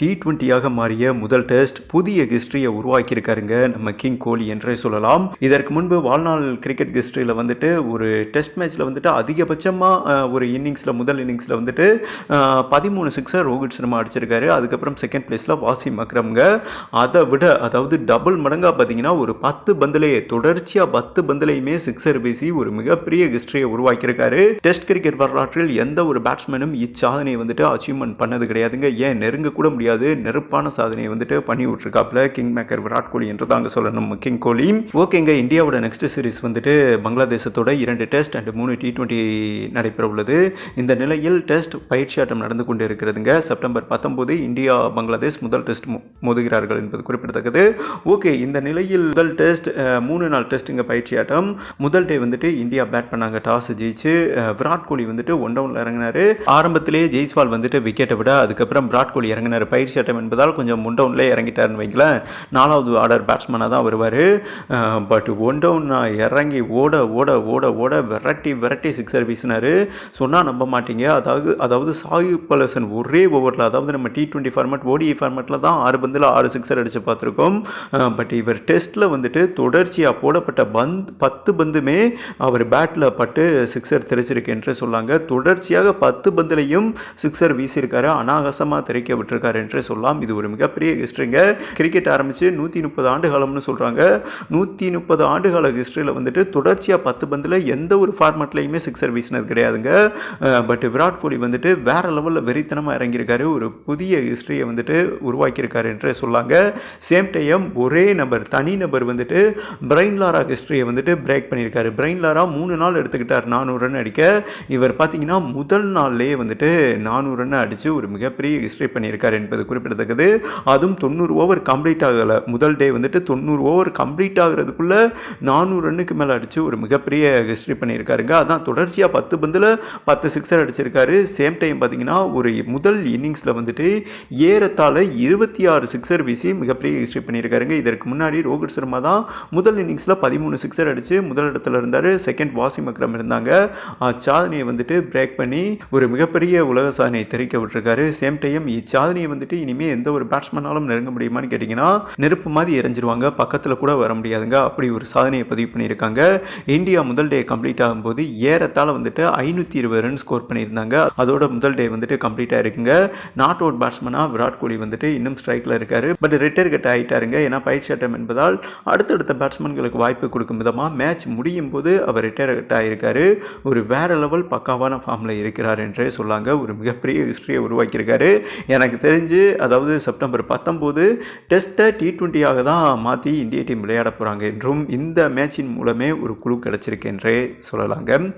D டுவெண்ட்டியாக மாறிய முதல் test புதிய ஹிஸ்டரியை உருவாக்கியிருக்காருங்க நம்ம கிங் கோலி என்றே சொல்லலாம். இதற்கு முன்பு வாழ்நாள் கிரிக்கெட் ஹிஸ்டரியில் வந்துட்டு ஒரு டெஸ்ட் மேட்ச்சில் வந்துட்டு அதிகபட்சமாக ஒரு இன்னிங்ஸில் முதல் இன்னிங்ஸில் வந்துட்டு பதிமூணு சிக்ஸர் ரோஹித் சர்மா அடிச்சிருக்காரு. அதுக்கப்புறம் செகண்ட் பிளேஸில் வாசிம் அக்ரம்ங்க. அதை விட அதாவது டபுள் மடங்காக பார்த்தீங்கன்னா ஒரு பத்து பந்துலேயே தொடர்ச்சியாக பத்து பந்துலையுமே சிக்ஸர் வீசி ஒரு மிகப்பெரிய ஹிஸ்டரியை உருவாக்கியிருக்காரு. டெஸ்ட் கிரிக்கெட் வரலாற்றில் எந்த ஒரு பேட்ஸ்மேனும் இச்சாதனையை வந்துட்டு அச்சீவ்மெண்ட் பண்ணது கிடையாதுங்க. ஏன்? நெருங்க கூட முடியாது. நெருப்பான சாதனையை வந்துட்டு பண்ணி விட்டுருக்காப்புல. கிங் மேக்கர் விராட் கோலி என்று தாங்க சொல்லணும். கிங் கோலி ஓகேங்க இந்தியாவோட நெக்ஸ்ட் சீரிஸ் வந்துட்டு பங்களாதேசத்தோட இரண்டு டெஸ்ட் அண்ட் மூணு டி டுவெண்ட்டி நடைபெற உள்ளது இந்த நிலையில் டெஸ்ட் பயிற்சி ஆட்டம் நடந்து கொண்டு இருக்கிறதுங்க செப்டம்பர் பத்தொன்பது இந்தியா பங்களாதேஷ் முதல் டெஸ்ட் மோதுகிறார்கள் என்பது குறிப்பிடத்தக்கது. ஓகே இந்த நிலையில் முதல் டெஸ்ட் மூணு நாள் டெஸ்ட்டுங்க பயிற்சி ஆட்டம் முதல் டே வந்துட்டு இந்தியா பேட் பண்ணாங்க. டாஸ் ஜெயிச்சு விராட் கோலி வந்துட்டு ஒன் டவுனில் இறங்கினார். ஆரம்பத்திலேயே ஜெய்ஸ்வால் வந்துட்டு விக்கெட்டை விட அதுக்கப்புறம் விராட் கோலி இறங்கினார். பயிற்சி ஆட்டம் என்பதால் கொஞ்சம் ஒன் டவுன்லேயே இறங்கிட்டார்னு வைங்களேன். நாலாவது ஆர்டர் பேட்ஸ்மேனாக தான் வருவார். பட் ஒன் டவுன் இறங்கி ஓட ஓட ஓட ஓட விரட்டி விரட்டி சிக்ஸர் வீசினார். சொன்னால் நம்ப மாட்டீங்க. அதாவது அதாவது சாயு பலசன் ஒரே ஓவரில் அதாவது நம்ம டி டுவெண்ட்டி ஃபார்மேட் ஓடிஐ ஃபார்மேட்டில் தான் ஆறு பந்தில் ஆறு சிக்ஸர் அடித்து பார்த்துருக்கோம். பட் இவர் டெஸ்ட்டில் வந்துட்டு தொடர்ச்சியாக போடப்பட்ட பந்த் பத்து பந்துமே அவர் பேட்டில் பட்டு சிக்ஸர் தெரிச்சிருக்கு என்று சொல்லாங்க. தொடர்ச்சியாக பத்து பந்துலையும் சிக்ஸர் வீசியிருக்காரு. அனாகசமாக தெரிக்க விட்டுருக்காரு. என்று சொல்லலாம். இது ஒரு மிகப்பெரிய ஹிஸ்ட்ரிங்க கிரிக்கெட் ஆரம்பித்து நூற்றி முப்பது ஆண்டு காலம்னு சொல்கிறாங்க நூற்றி முப்பது ஆண்டு கால ஹிஸ்ட்ரியில் வந்துட்டு தொடர்ச்சியாக பத்து பந்தில் எந்த ஒரு ஃபார்மேட்லையுமே சிக்ஸர் er வீசினது கிடையாதுங்க. பட் விராட் கோலி வந்துட்டு வேற லெவலில் வெறித்தனமாக இறங்கியிருக்காரு. ஒரு புதிய ஹிஸ்ட்ரியை வந்துட்டு உருவாக்கியிருக்காரு என்று சொல்லாங்க. சேம் டைம் ஒரே நபர் தனி நபர் வந்துட்டு பிரைன் லாரா ஹிஸ்ட்ரியை வந்துட்டு பிரேக் பண்ணியிருக்காரு. பிரைன் லாரா மூணு நாள் எடுத்துக்கிட்டார் நானூறு ரன் அடிக்க. இவர் பார்த்தீங்கன்னா முதல் நாள்லேயே வந்துட்டு நானூறு ரன் அடித்து ஒரு மிகப்பெரிய ஹிஸ்ட்ரி பண்ணியிருக்காரு என்பது குறிப்பிடத்தக்கது. அதுவும் தொண்ணூறு ஓவர் கம்ப்ளீட் ஆகலை. முதல் டே வந்துட்டு தொண்ணூறு ஓவர் கம்ப்ளீட் ஆகிறதுக்குள்ளே நானூறு ரன்னுக்கு மேலே அடித்து ஒரு மிகப்பெரிய ஹிஸ்ட்ரி பண்ணியிருக்காருங்க. அதான் தொடர்ச்சியாக பத்து பந்தில் பத்து சிக்ஸர் அடிச்சிருக்காரு. சேம் டைம் பார்த்தீங்கன்னா ஒரு முதல் இன்னிங்ஸில் வந்துட்டு ஏறத்தாழ இருபத்தி ஆறு சிக்ஸர் வீசி மிகப்பெரிய ஹிஸ்ட்ரி பண்ணியிருக்காருங்க. இதற்கு முன்னாடி ரோஹித் சர்மா தான் முதல் இன்னிங்ஸில் பதிமூணு சிக்ஸர் அடித்து முதல் இடத்துல இருந்தார். செகண்ட் வாசிம் அக்ரம் இருந்தாங்க. சாதனையை வந்துட்டு பிரேக் பண்ணி ஒரு மிகப்பெரிய உலக சாதனையை தெரிவிக்க விட்டுருக்காரு. சேம் டைம் இச்சாதனையை வந்துட்டு இனிமேல் எந்த ஒரு பேட்ஸ்மேனாலும் நெருங்க முடியுமான்னு கேட்டிங்கன்னா நெருப்பு மாதிரி எரிஞ்சிருவாங்க. பக்கத்தில் கூட வர முடியாதுங்க. அப்படி ஒரு சாதனையை பதிவு பண்ணியிருக்காங்க. இந்தியா முதல் டே கம்ப்ளீட் ஆகும்போது ஏறத்தால் வந்துட்டு ஐநூற்றி இருபது ரன் ஸ்கோர் பண்ணியிருந்தாங்க. அதோட முதல் டே வந்துட்டு கம்ப்ளீட் ஆயிருக்குங்க. நாட் அவுட் பேட்ஸ்மனாக விராட் கோலி வந்துட்டு இன்னும் ஸ்ட்ரைக்கில் இருக்காரு. பட் ரிட்டையர் கட் ஆகிட்டாருங்க ஏன்னா பயிற்சி ஆட்டம் என்பதால் அடுத்தடுத்த பேட்ஸ்மேன்களுக்கு வாய்ப்பு கொடுக்கும் விதமாக மேட்ச் முடியும் போது அவர் ரிட்டையர் கட் ஆகியிருக்காரு ஒரு வேற லெவல் பக்காவான ஃபார்மில் இருக்கிறார் என்றே சொல்லாங்க. ஒரு மிகப்பெரிய ஹிஸ்ட்ரியை உருவாக்கியிருக்காரு. எனக்கு தெரிஞ்ச அதாவது செப்டம்பர் பத்தொம்போது டெஸ்ட்டை டி டுவெண்ட்டியாக தான் மாற்றி இந்திய டீம் விளையாட போகிறாங்க என்றும் இந்த மேட்சின் மூலமே ஒரு குழு கிடச்சிருக்கு என்றே சொல்லலாங்க.